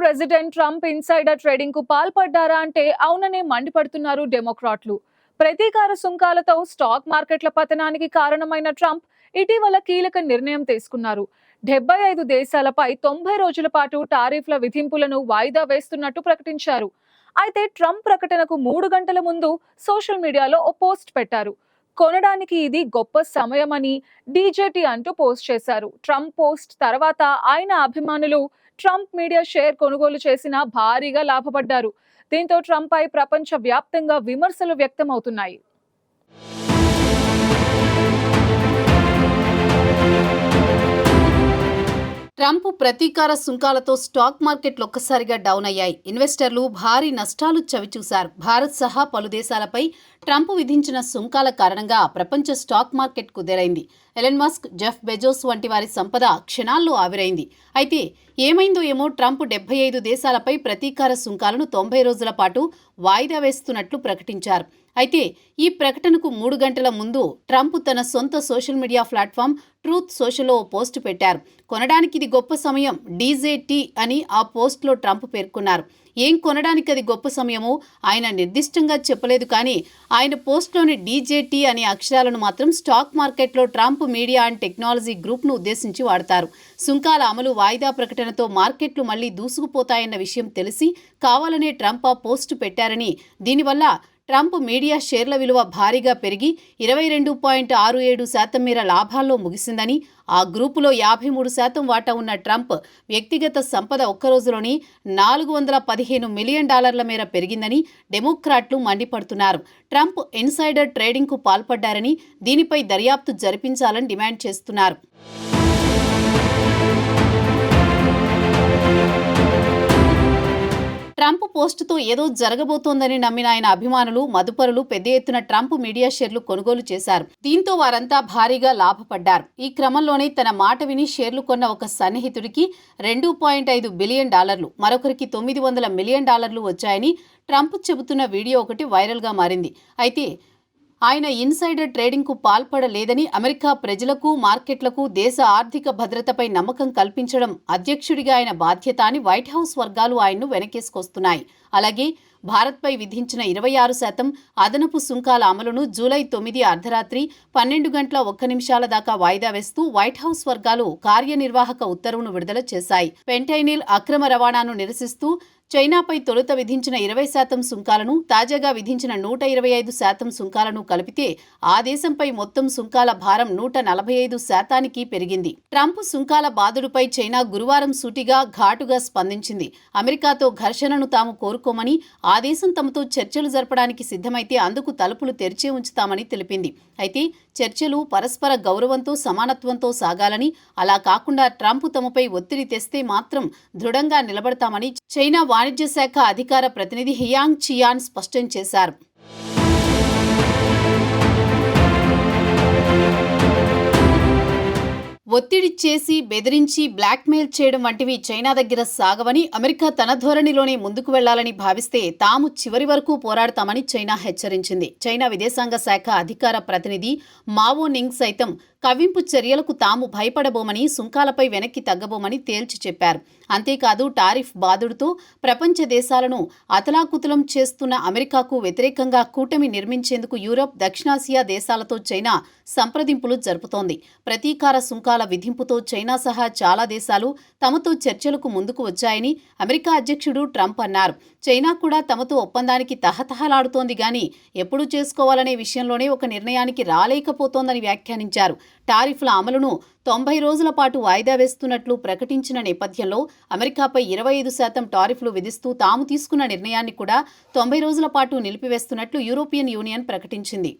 President Trump insider ట్రేడింగ్కు పాల్పడ్డారా అంటే అవుననే మండిపడుతున్నారు డెమోక్రాట్లు. ప్రతీకార సుంకాలతో స్టాక్ మార్కెట్ల పతనానికి కారణమైన ట్రంప్ ఇటీవల కీలక నిర్ణయం తీసుకున్నారు. డెబ్బై ఐదు దేశాలపై తొంభై రోజుల పాటు టారిఫ్ల విధింపులను వాయిదా వేస్తున్నట్టు ప్రకటించారు. అయితే ట్రంప్ ప్రకటనకు మూడు గంటల ముందు సోషల్ మీడియాలో ఓ పోస్ట్ పెట్టారు. కొనడానికి ఇది గొప్ప సమయమని డీజేటీ అంటూ పోస్ట్ చేశారు. ట్రంప్ పోస్ట్ తర్వాత ఆయన అభిమానులు ట్రంప్ మీడియా షేర్ కొనుగోలు చేసిన భారీగా లాభపడ్డారు. దీంతో ట్రంప్ పై ప్రపంచ వ్యాప్తంగా విమర్శలు వ్యక్తమవుతున్నాయి. ట్రంప్ ప్రతీకార సుంకాలతో స్టాక్ మార్కెట్లు ఒక్కసారిగా డౌన్ అయ్యాయి. ఇన్వెస్టర్లు భారీ నష్టాలు చవిచూశారు. భారత్ సహా పలు దేశాలపై ట్రంప్ విధించిన సుంకాల కారణంగా ప్రపంచ స్టాక్ మార్కెట్ కుదేరైంది ఎలన్ మస్క్ జెఫ్ బెజోస్ వంటి వారి సంపద క్షణాల్లో ఆవిరైంది. అయితే ఏమైందో ఏమో ట్రంప్ డెబ్బై ఐదు దేశాలపై ప్రతీకార సుంకాలను తొంభై రోజుల పాటు వాయిదా వేస్తున్నట్లు ప్రకటించారు. అయితే ఈ ప్రకటనకు మూడు గంటల ముందు ట్రంప్ తన సొంత సోషల్ మీడియా ప్లాట్ఫామ్ ట్రూత్ సోషల్లో ఓ పోస్ట్ పెట్టారు. కొనడానికి ఇది గొప్ప సమయం డీజేటీ అని ఆ పోస్ట్లో ట్రంప్ పేర్కొన్నారు. ఏం కొనడానికి అది గొప్ప సమయమో ఆయన నిర్దిష్టంగా చెప్పలేదు కానీ ఆయన పోస్ట్లోని డీజేటీ అనే అక్షరాలను మాత్రం స్టాక్ మార్కెట్లో ట్రంప్ మీడియా అండ్ టెక్నాలజీ గ్రూప్ను ఉద్దేశించి వాడతారు. సుంకాల అమలు వాయిదా ప్రకటనతో మార్కెట్లు మళ్ళీ దూసుకుపోతాయన్న విషయం తెలిసి కావాలనే ట్రంప్ ఆ పోస్టు పెట్టారని దీనివల్ల ట్రంప్ మీడియా షేర్ల విలువ భారీగా పెరిగి ఇరవై రెండు పాయింట్ ఆరు ఏడు శాతం మేర లాభాల్లో ముగిసిందని ఆ గ్రూపులో యాభై మూడు శాతం వాటా ఉన్న ట్రంప్ వ్యక్తిగత సంపద ఒక్క రోజులోని నాలుగు వందల పదిహేను మిలియన్ డాలర్ల మేర పెరిగిందని డెమోక్రాట్లు మండిపడుతున్నారు. ట్రంప్ ఇన్సైడర్ ట్రేడింగ్కు పాల్పడ్డారని దీనిపై దర్యాప్తు జరిపించాలని డిమాండ్ చేస్తున్నారు. ట్రంప్ పోస్టుతో ఏదో జరగబోతోందని నమ్మిన ఆయన అభిమానులు మదుపరులు పెద్ద ఎత్తున ట్రంప్ మీడియా షేర్లు కొనుగోలు చేశారు. దీంతో వారంతా భారీగా లాభపడ్డారు. ఈ క్రమంలోనే తన మాట విని షేర్లు కొన్న ఒక సన్నిహితుడికి రెండు పాయింట్ ఐదు బిలియన్ డాలర్లు మరొకరికి తొమ్మిది వందల మిలియన్ డాలర్లు వచ్చాయని ట్రంప్ చెబుతున్న వీడియో ఒకటి వైరల్గా మారింది. అయితే ఆయన ఇన్సైడర్ ట్రేడింగ్కు పాల్పడలేదని అమెరికా ప్రజలకు మార్కెట్లకు దేశ ఆర్థిక భద్రతపై నమ్మకం కల్పించడం అధ్యక్షుడిగా ఆయన బాధ్యత అని వైట్ హౌస్ వర్గాలు ఆయన్ను వెనకేసుకొస్తున్నాయి. అలాగే భారత్పై విధించిన ఇరవై ఆరు శాతం అదనపు సుంకాల అమలును జూలై తొమ్మిది అర్ధరాత్రి పన్నెండు గంటల ఒక్క నిమిషాల దాకా వాయిదా వేస్తూ వైట్ హౌస్ వర్గాలు కార్యనిర్వాహక ఉత్తర్వును విడుదల చేశాయి. పెంటైనిల్ అక్రమ రవాణాను నిరసిస్తూ చైనాపై తొలుత విధించిన ఇరవై శాతం సుంకాలను తాజాగా విధించిన నూట ఇరవై ఐదు శాతం సుంకాలను కలిపితే ఆ దేశంపై మొత్తం సుంకాల భారం నూట నలభై ఐదు శాతానికి పెరిగింది. ట్రంప్ సుంకాల బాధుడుపై చైనా గురువారం సూటిగా ఘాటుగా స్పందించింది. అమెరికాతో ఘర్షణను తాము కోరుకోమని ఆ దేశం తమతో చర్చలు జరపడానికి సిద్ధమైతే అందుకు తలుపులు తెరిచే ఉంచుతామని తెలిపింది. అయితే చర్చలు పరస్పర గౌరవంతో సమానత్వంతో సాగాలని అలా కాకుండా ట్రంప్ తమపై ఒత్తిడి తెస్తే మాత్రం దృఢంగా నిలబడతామని చైనా వాణిజ్య శాఖ అధికార ప్రతినిధి హియాంగ్ చియాన్ స్పష్టం చేశారు. ఒత్తిడి చేసి బెదిరించి బ్లాక్మెయిల్ చేయడం వంటివి చైనా దగ్గర సాగవని అమెరికా తన ధోరణిలోనే ముందుకు వెళ్ళాలని భావిస్తే తాము చివరి వరకు పోరాడతామని చైనా హెచ్చరించింది. చైనా విదేశాంగ శాఖ అధికార ప్రతినిధి మావో నింగ్ సైతం కవింపు చర్యలకు తాము భయపడబోమని సుంకాలపై వెనక్కి తగ్గబోమని తేల్చి చెప్పారు. అంతేకాదు టారిఫ్ బాధుడుతో ప్రపంచ దేశాలను అతలాకుతలం చేస్తున్న అమెరికాకు వ్యతిరేకంగా కూటమి నిర్మించేందుకు యూరప్ దక్షిణాసియా దేశాలతో చైనా సంప్రదింపులు జరుపుతోంది. ప్రతీకార సుంకాల విధింపుతో చైనా సహా చాలా దేశాలు తమతో చర్చలకు ముందుకు వచ్చాయని అమెరికా అధ్యక్షుడు ట్రంప్ అన్నారు. చైనా కూడా తమతో ఒప్పందానికి తహతహలాడుతోంది గాని ఎప్పుడు చేసుకోవాలనే విషయంలోనే ఒక నిర్ణయానికి రాలేకపోతోందని వ్యాఖ్యానించారు. టారిఫ్ల అమలును తొంభై రోజుల పాటు వాయిదా వేస్తున్నట్లు ప్రకటించిన నేపథ్యంలో అమెరికాపై ఇరవై ఐదు శాతం టారిఫ్లు విధిస్తూ తాము తీసుకున్న నిర్ణయాన్ని కూడా తొంభై రోజుల పాటు నిలిపివేస్తున్నట్లు యూరోపియన్ యూనియన్ ప్రకటించింది.